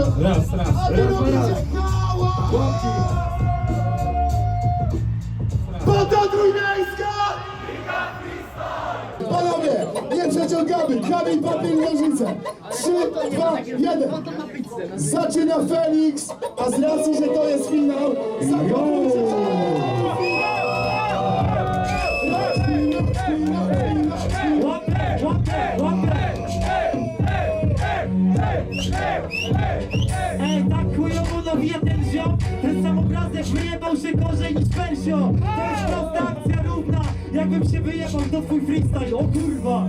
Raz, raz. A raz. hałas! Banda Trójmiejska! Panowie, nie przeciągamy. Kamień, papier, nożyce. Trzy, dwa, jeden. Zaczyna Felix, a z racji, że to jest finał, zachowujcie się. Łapę! Ej, tak chujowo nawija ten ziom Ten sam obrazek wyjebał się gorzej niż Persio To jest prosta akcja równa Jakbym się wyjebał do twój freestyle, o kurwa.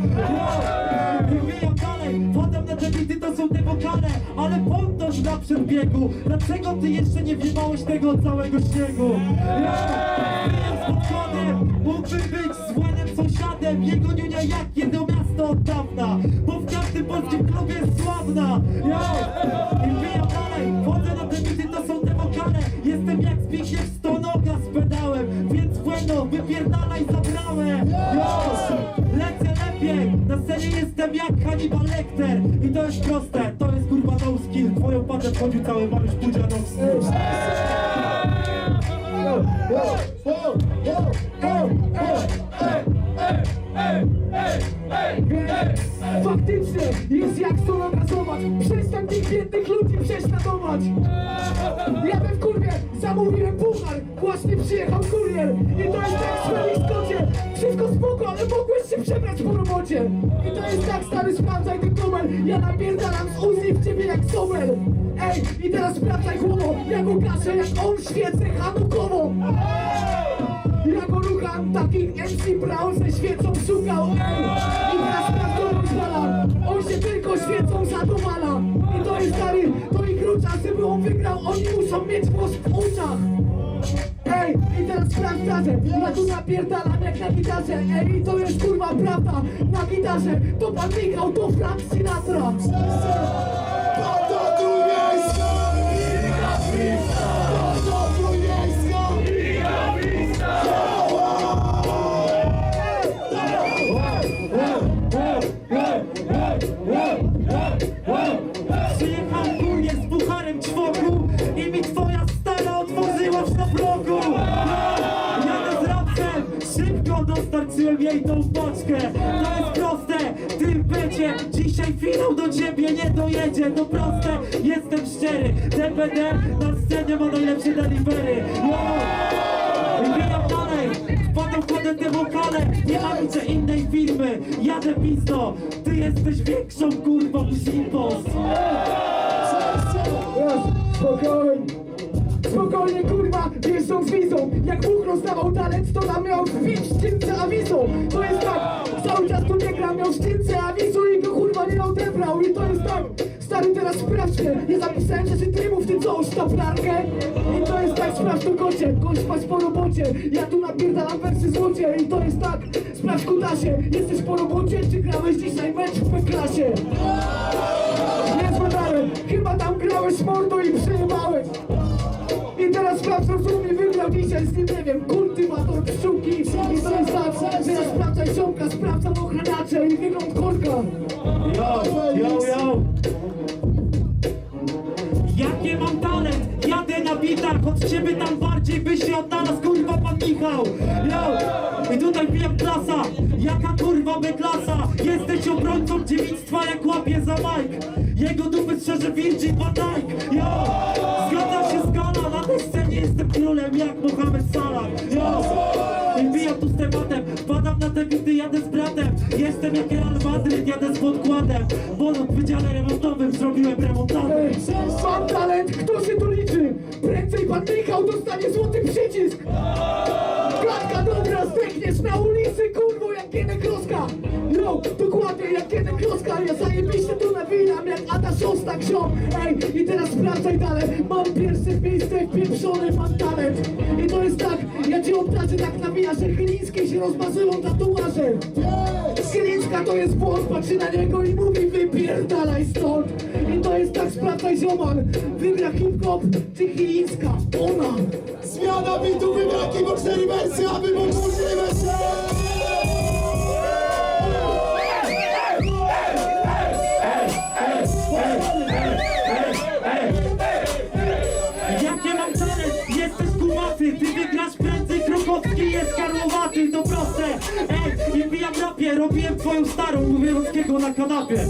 Wywijam dalej, wpadam na te bity, to są te wokale Ale pontoż na przedbiegu. Dlaczego ty jeszcze nie wjebałeś tego całego śniegu? Yo, Wyjem z podkładem, mógłbym być z Władem sąsiadem polskim klubie jest sławna? Yo, i wbijam dalej. Wchodzę na te bity, to są te wokale. Jestem jak Zbigniew Stonoga z pedałem. Więc bueno, wypierdalaj za bramę Yo, lecę lepiej. Na scenie jestem jak Hannibal Lecter. I to jest proste, to jest kurwa no skill. Twoją patę wchodził cały Mariusz Pudzianowski yo, yo, Faktycznie jest jak solo gazować Przestań tych biednych ludzi prześladować. Ja bym w kurwie zamówiłem puchar. Właśnie przyjechał kurier. I to jest tak w Scotcie Wszystko spoko, ale mogłeś się przebrać po robocie. I to jest tak stary, sprawdzaj ten numer. Ja napierdalam z Uzi w ciebie jak somer Ej, i teraz sprawdzaj głową Jak okażę, jak on świecę hanukową świecą zadowala. I to jest stary, to ich rucza Żeby on wygrał, oni muszą mieć włos w uszach Ej, i teraz sprawdzacie Ja tu napierdalam jak na gitarze. Ej, i to jest kurwa prawda. Na gitarze to pan Michał, to Frank Sinatra. Banda Trójmiejska! Banda będzie Dzisiaj finał do ciebie nie dojedzie To proste, jestem szczery DPD na scenie ma najlepsze delivery Wow. I dalej, wpadam wchodzę te wokale. Nie mam niczej innej firmy Jadę pizdo, ty jesteś większą kurwą niż impost spokojnie. Spokojnie kurwa, wjeżdżą z wizą. Jak Bóg rozdawał talent, to nam miał wbić szczytce awizą To jest stary teraz sprawdź mnie Nie zapisałem rzeczy trybów, ty co, sztaplarkę? I to jest tak, sprawdź to kocie, gość spać po robocie. Ja tu napierdalam wersy złocie. I to jest tak, sprawdź kutasie. Jesteś po robocie, czy grałeś dzisiaj mecz w P-klasie? Nie zbadałem, chyba tam grałeś mordo i przejebałeś I teraz sprawdź, kto mnie wygrał dzisiaj z nim, nie wiem, kultywator pszczółki. I to jest tak, ja sprawdzaj ziomka, sprawdzam ochraniacze i wygląd korka Od ciebie tam bardziej by się odnalazł kurwa pan Michał. Yo, i tutaj wbijam klasa. Jaka kurwa my klasa? Jesteś obrońcą dziewictwa jak łapie za Mike Jego dupy strzeże Virgin van Dijk. Yo, zgadza się skala Na tej scenie jestem królem jak Mohamed Salah. Yo, i wbijam tu z tematem. Wpadam na te bity, jadę z Jestem jak Real Madryt, jadę z podkładem. Bo w wydziale remontowym zrobiłem remontadę. Ej, Mam talent, kto się tu liczy? Prędzej pan Michał dostanie złoty przycisk. Klatka dobra, na ulicy, kurwo, jak Gienek Kroska No, dokładnie jak Gienek Kroska Ja zajebiście tu nawijam, jak Ada Szostak, ziom Ej, i teraz sprawdzaj dalej. Mam pierwsze miejsce, pieprzony mam talent I to jest tak, ja ci obdarzę tak nawija, że Chylińskiej się rozmarzyło tatuaże. Chylińska to jest błąd, patrzy na niego i mówi wypierdalaj stąd. I to jest tak, sprawdzaj ziomal. Wygra hip-hop czy Chylińska, ona. Zmiana bitu, wybraki, bo cztery wersy, aby mógł robiłem twoją starą, Mówiąckiego na kanapie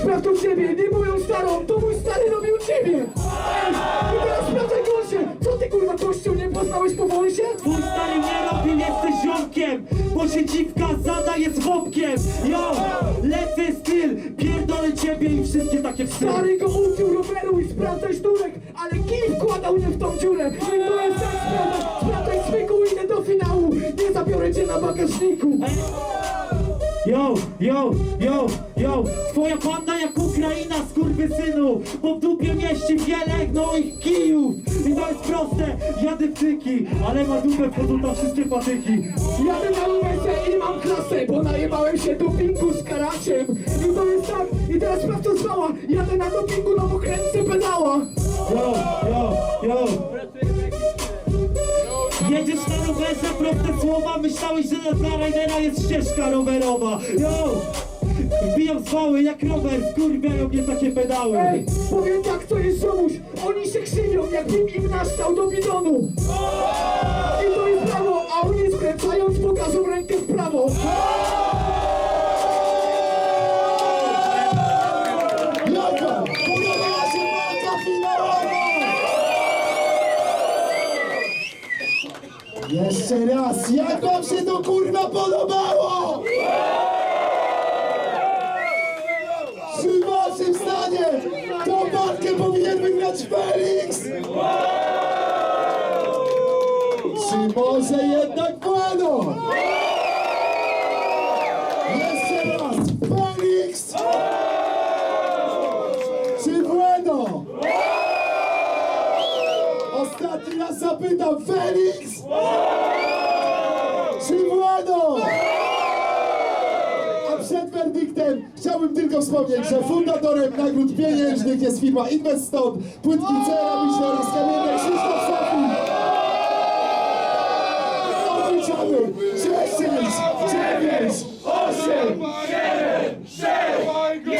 Sprawdź to ciebie, nie moją starą, to mój stary robił ciebie! I teraz sprawdzaj gorsze! Co ty kurwa kościół nie poznałeś po wąsie? Twój stary nie robił, jesteś ziomkiem Bo się dziwka zadaje z chłopkiem Yo, lecę styl Pierdolę ciebie i wszystkie takie psy Stary go uczył roweru i sprawdzaj szturek, ale kij wkładał mnie w tą dziurę! I to jest sprawdzaj smyku, idę do finału, nie zabiorę cię na bagażniku! Yo, yo, yo, yo! Twoja banda jak Ukraina, skurwysynu! Bo w dupie mieści wiele gnojich kijów! I to jest proste, jadę w tyki Ale ma dupę, wchodzą wszystkie patyki. Jadę na ulicy i mam klasę, bo najebałem się dopingu z karaciem. I to jest tak, i teraz sprawdź to zwała Jadę na dopingu, no bo kręcę pedała. Yo, yo, yo! Jedziesz proste słowa Myślałeś, że dla Rajdera jest ścieżka rowerowa. Yo! Wbijam zwały jak rower, skurwiają mnie takie pedały. Ej, powiem tak, to jest ziomuś Oni się krzywią, jakbym im naszczał do bidonu. I to jest prawo, a oni skręcając pokażą rękę w prawo Jeszcze raz, jak wam się to kurwa podobało? Przy waszym stanie tą walkę powinien wygrać Felix! Czy może jednak Bueno? Jeszcze raz, Felix! Czy Bueno? Ostatni raz zapytam, Felix! Silvano! A przed werdyktem chciałbym tylko wspomnieć, że fundatorem nagród pieniężnych jest firma Inweststone, płytki Cera Myśl oraz Kamienek Krzysztof Sapi. Odliczamy! 6, 9, 8, 7, 6!